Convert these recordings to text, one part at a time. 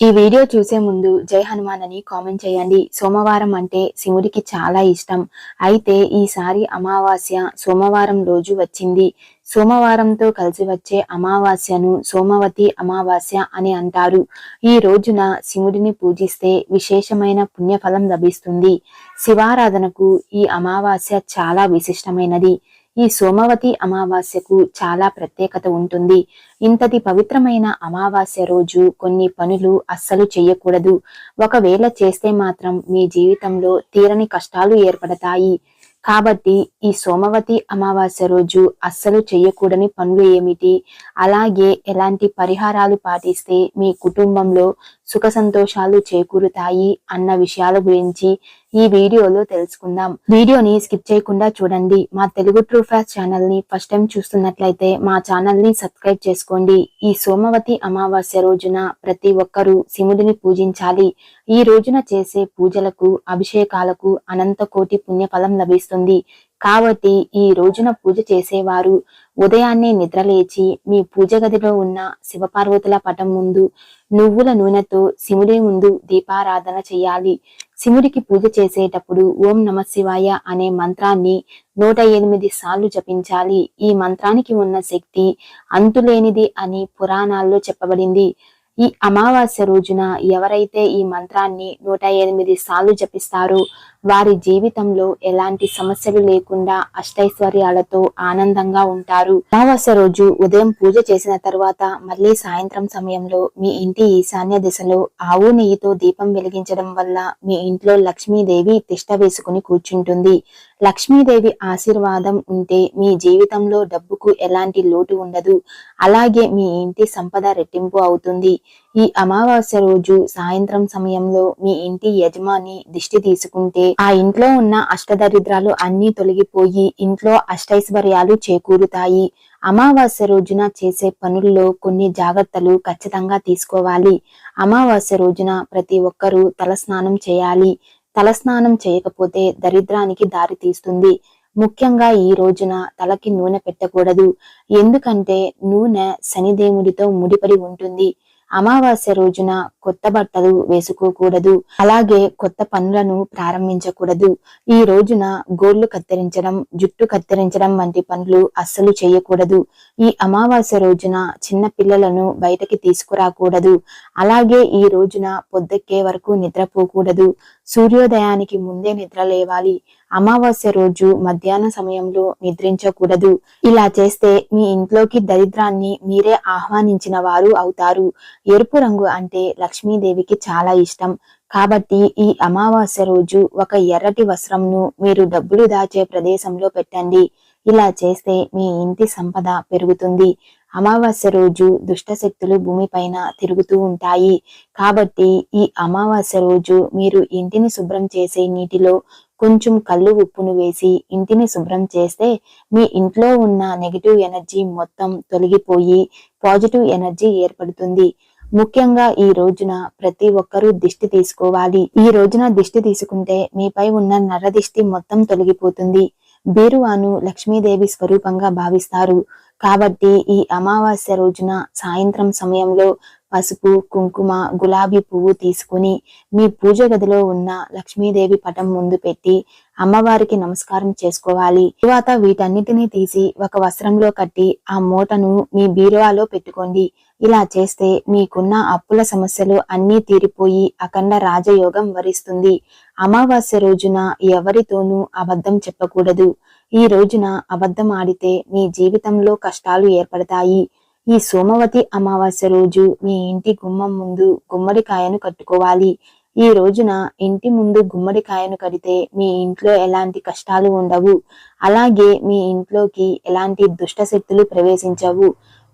ఈ వీడియో చూసే ముందు జై హనుమాన్ అని కామెంట్ చేయండి. సోమవారం అంటే శివుడికి చాలా ఇష్టం. అయితే ఈసారి అమావాస్య సోమవారం రోజు వచ్చింది. సోమవారంతో కలిసి వచ్చే అమావాస్యను సోమవతి అమావాస్య అని అంటారు. ఈ రోజున శివుడిని పూజిస్తే విశేషమైన పుణ్యఫలం లభిస్తుంది. శివారాధనకు ఈ అమావాస్య చాలా విశిష్టమైనది. ఈ సోమవతి అమావాస్యకు చాలా ప్రత్యేకత ఉంటుంది. ఇంతటి పవిత్రమైన అమావాస్య రోజు కొన్ని పనులు అస్సలు చేయకూడదు ఒకవేళ చేస్తే మాత్రం మీ జీవితంలో తీరని కష్టాలు ఏర్పడతాయి. కాబట్టి ఈ సోమవతి అమావాస్య రోజు అస్సలు చేయకూడని పనులు ఏమిటి? అలాగే ఎలాంటి పరిహారాలు పాటిస్తే మీ కుటుంబంలో సుఖ సంతోషాలు చేకూరుతాయి అన్న విషయాల గురించి ఈ వీడియోలో తెలుసుకుందాం. వీడియోని స్కిప్ చేయకుండా చూడండి. మా తెలుగు ట్రూ ఫ్యాస్ట్ ఛానల్ని ఫస్ట్ టైం చూస్తున్నట్లయితే మా ఛానల్ని సబ్స్క్రైబ్ చేసుకోండి. ఈ సోమవతి అమావాస్య రోజున ప్రతి ఒక్కరూ శివుడిని పూజించాలి. ఈ రోజున చేసే పూజలకు అభిషేకాలకు అనంత కోటి పుణ్యఫలం లభిస్తుంది. కాబట్టి ఈ రోజున పూజ చేసేవారు ఉదయాన్నే నిద్రలేచి మీ పూజ గదిలో ఉన్న శివపార్వతుల పటం ముందు నువ్వుల నూనెతో శివుడి ముందు దీపారాధన చేయాలి. శివుడికి పూజ చేసేటప్పుడు ఓం నమ శివాయ అనే మంత్రాన్ని నూట ఎనిమిది సార్లు జపించాలి. ఈ మంత్రానికి ఉన్న శక్తి అంతులేనిది అని పురాణాల్లో చెప్పబడింది. ఈ అమావాస్య రోజున ఎవరైతే ఈ మంత్రాన్ని నూట ఎనిమిది సార్లు జపిస్తారో వారి జీవితంలో ఎలాంటి సమస్యలు లేకుండా అష్టైశ్వర్యాలతో ఆనందంగా ఉంటారు. అమావాస్య రోజు ఉదయం పూజ చేసిన తర్వాత మళ్ళీ సాయంత్రం సమయంలో మీ ఇంటి ఈశాన్య దిశలో ఆవు నెయ్యితో దీపం వెలిగించడం వల్ల మీ ఇంట్లో లక్ష్మీదేవి తిష్ట వేసుకుని కూర్చుంటుంది. లక్ష్మీదేవి ఆశీర్వాదం ఉంటే మీ జీవితంలో డబ్బుకు ఎలాంటి లోటు ఉండదు. అలాగే మీ ఇంటి సంపద రెట్టింపు అవుతుంది. ఈ అమావాస్య రోజు సాయంత్రం సమయంలో మీ ఇంటి యజమాని దిష్టి తీసుకుంటే ఆ ఇంట్లో ఉన్న అష్టదరిద్రాలు అన్ని తొలగిపోయి ఇంట్లో అష్టైశ్వర్యాలు చేకూరుతాయి. అమావాస్య రోజున చేసే పనుల్లో కొన్ని జాగ్రత్తలు ఖచ్చితంగా తీసుకోవాలి. అమావాస్య రోజున ప్రతి ఒక్కరూ తలస్నానం చేయాలి. తలస్నానం చేయకపోతే దరిద్రానికి దారి తీస్తుంది. ముఖ్యంగా ఈ రోజున తలకి నూనె పెట్టకూడదు. ఎందుకంటే నూనె శనిదేవుడితో ముడిపడి ఉంటుంది. అమావాస్య రోజున కొత్త బట్టలు వేసుకోకూడదు. అలాగే కొత్త పనులను ప్రారంభించకూడదు. ఈ రోజున గోళ్ళు కత్తిరించడం జుట్టు కత్తిరించడం వంటి పనులు అస్సలు చేయకూడదు. ఈ అమావాస్య రోజున చిన్న పిల్లలను బయటకి తీసుకురాకూడదు. అలాగే ఈ రోజున పొద్దెక్కే వరకు నిద్రపోకూడదు. సూర్యోదయానికి ముందే నిద్ర లేవాలి. అమావాస్య రోజు మధ్యాహ్న సమయంలో నిద్రించకూడదు. ఇలా చేస్తే మీ ఇంట్లోకి దరిద్రాన్ని మీరే ఆహ్వానించిన వారు అవుతారు. ఎరుపు రంగు అంటే లక్ష్మీదేవికి చాలా ఇష్టం. కాబట్టి ఈ అమావాస్య రోజు ఒక ఎర్రటి వస్త్రంను మీరు డబ్బులు దాచే ప్రదేశంలో పెట్టండి. ఇలా చేస్తే మీ ఇంటి సంపద పెరుగుతుంది. అమావాస్య రోజు దుష్ట శక్తులు భూమిపైన తిరుగుతూ ఉంటాయి. కాబట్టి ఈ అమావాస్య రోజు మీరు ఇంటిని శుభ్రం చేసే నీటిలో కొంచెం కళ్ళు ఉప్పును వేసి ఇంటిని శుభ్రం చేస్తే మీ ఇంట్లో ఉన్న నెగిటివ్ ఎనర్జీ మొత్తం తొలగిపోయి పాజిటివ్ ఎనర్జీ ఏర్పడుతుంది. ముఖ్యంగా ఈ రోజున ప్రతి ఒక్కరూ దిష్టి తీసుకోవాలి. ఈ రోజున దిష్టి తీసుకుంటే మీపై ఉన్న నర దిష్టి మొత్తం తొలగిపోతుంది. బీరువాను లక్ష్మీదేవి స్వరూపంగా భావిస్తారు. కాబట్టి ఈ అమావాస్య రోజున సాయంత్రం సమయంలో పసుపు కుంకుమ గులాబీ పువ్వు తీసుకుని మీ పూజ గదిలో ఉన్న లక్ష్మీదేవి పటం ముందు పెట్టి అమ్మవారికి నమస్కారం చేసుకోవాలి. తరువాత వీటన్నిటినీ తీసి ఒక వస్త్రంలో కట్టి ఆ మూటను మీ బీరువాలో పెట్టుకోండి. ఇలా చేస్తే మీకున్న అప్పుల సమస్యలు అన్నీ తీరిపోయి అఖండ రాజయోగం వరిస్తుంది. అమావాస్య రోజున ఎవరితోనూ అబద్ధం చెప్పకూడదు. ఈ రోజున అబద్ధం ఆడితే మీ జీవితంలో కష్టాలు ఏర్పడతాయి. ఈ సోమవతి అమావాస్య రోజు మీ ఇంటి గుమ్మం ముందు గుమ్మడికాయను కట్టుకోవాలి. ఈ రోజున ఇంటి ముందు గుమ్మడికాయను కడితే మీ ఇంట్లో ఎలాంటి కష్టాలు ఉండవు. అలాగే మీ ఇంట్లోకి ఎలాంటి దుష్ట శక్తులు ప్రవేశించవు.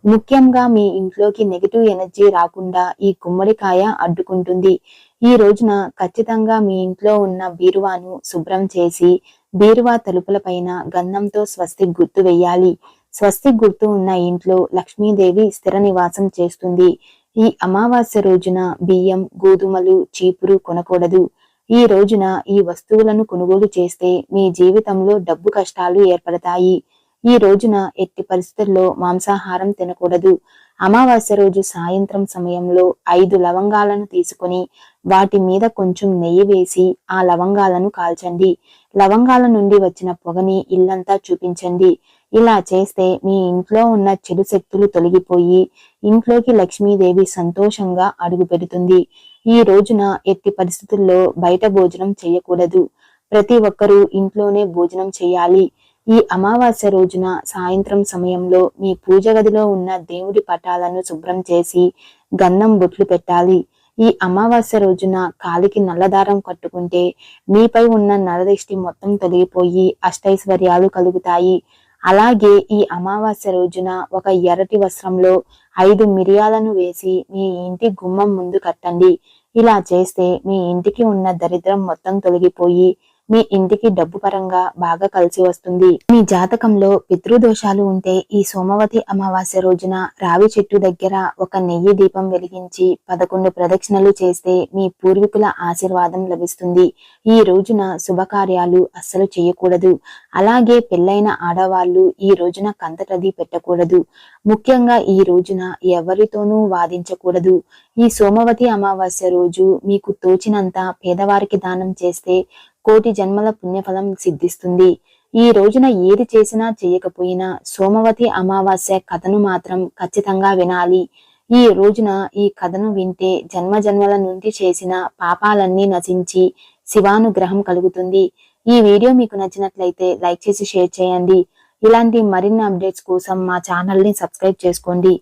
ముఖ్యంగా మీ ఇంట్లోకి నెగిటివ్ ఎనర్జీ రాకుండా ఈ గుమ్మడికాయ అడ్డుకుంటుంది. ఈ రోజున ఖచ్చితంగా మీ ఇంట్లో ఉన్న బీరువాను శుభ్రం చేసి బీరువా తలుపుల పైన గంధంతో స్వస్తి గుర్తు వేయాలి స్వస్తి గుర్తు ఉన్న ఇంట్లో లక్ష్మీదేవి స్థిర నివాసం చేస్తుంది. ఈ అమావాస్య రోజున బియ్యం గోధుమలు చీపురు కొనకూడదు. ఈ రోజున ఈ వస్తువులను కొనుగోలు చేస్తే మీ జీవితంలో డబ్బు కష్టాలు ఏర్పడతాయి. ఈ రోజున ఎట్టి పరిస్థితుల్లో మాంసాహారం తినకూడదు. అమావాస్య రోజు సాయంత్రం సమయంలో ఐదు లవంగాలను తీసుకొని వాటి మీద కొంచెం నెయ్యి వేసి ఆ లవంగాలను కాల్చండి. లవంగాల నుండి వచ్చిన పొగని ఇల్లంతా చూపించండి. ఇలా చేస్తే మీ ఇంట్లో ఉన్న చెడు శక్తులు తొలగిపోయి ఇంట్లోకి లక్ష్మీదేవి సంతోషంగా అడుగు పెడుతుంది. ఈ రోజున ఎట్టి పరిస్థితుల్లో బయట భోజనం చేయకూడదు. ప్రతి ఒక్కరూ ఇంట్లోనే భోజనం చేయాలి. ఈ అమావాస్య రోజున సాయంత్రం సమయంలో మీ పూజ గదిలో ఉన్న దేవుడి పటాలను శుభ్రం చేసి గంధం బొట్లు పెట్టాలి. ఈ అమావాస్య రోజున కాలికి నల్లదారం కట్టుకుంటే మీపై ఉన్న నరదిష్టి మొత్తం తొలగిపోయి అష్టైశ్వర్యాలు కలుగుతాయి. అలాగే ఈ అమావాస్య రోజున ఒక ఎర్రటి వస్త్రంలో ఐదు మిరియాలను వేసి మీ ఇంటి గుమ్మం ముందు కట్టండి. ఇలా చేస్తే మీ ఇంటికి ఉన్న దరిద్రం మొత్తం తొలగిపోయి మీ ఇంటికి డబ్బు పరంగా బాగా కలిసి వస్తుంది. మీ జాతకంలో పితృదోషాలు ఉంటే ఈ సోమవతి అమావాస్య రోజున రావి చెట్టు దగ్గర ఒక నెయ్యి దీపం వెలిగించి పదకొండు ప్రదక్షిణలు చేస్తే మీ పూర్వీకుల ఆశీర్వాదం లభిస్తుంది. ఈ రోజున శుభకార్యాలు అస్సలు చేయకూడదు. అలాగే పెళ్ళైన ఆడవాళ్ళు ఈ రోజున కంతటది పెట్టకూడదు. ముఖ్యంగా ఈ రోజున ఎవరితోనూ వాదించకూడదు. ఈ సోమవతి అమావాస్య రోజు మీకు తోచినంత పేదవారికి దానం చేస్తే కోటి జన్మల పుణ్యఫలం సిద్ధిస్తుంది. ఈ రోజున ఏది చేసినా చేయకపోయినా సోమవతి అమావాస్య కథను మాత్రం ఖచ్చితంగా వినాలి. ఈ రోజున ఈ కథను వింటే జన్మ జన్మల నుండి చేసిన పాపాలన్నీ నశించి శివానుగ్రహం కలుగుతుంది. ఈ వీడియో మీకు నచ్చినట్లయితే లైక్ చేసి షేర్ చేయండి. ఇలాంటి మరిన్ని అప్డేట్స్ కోసం మా ఛానల్ని సబ్స్క్రైబ్ చేసుకోండి.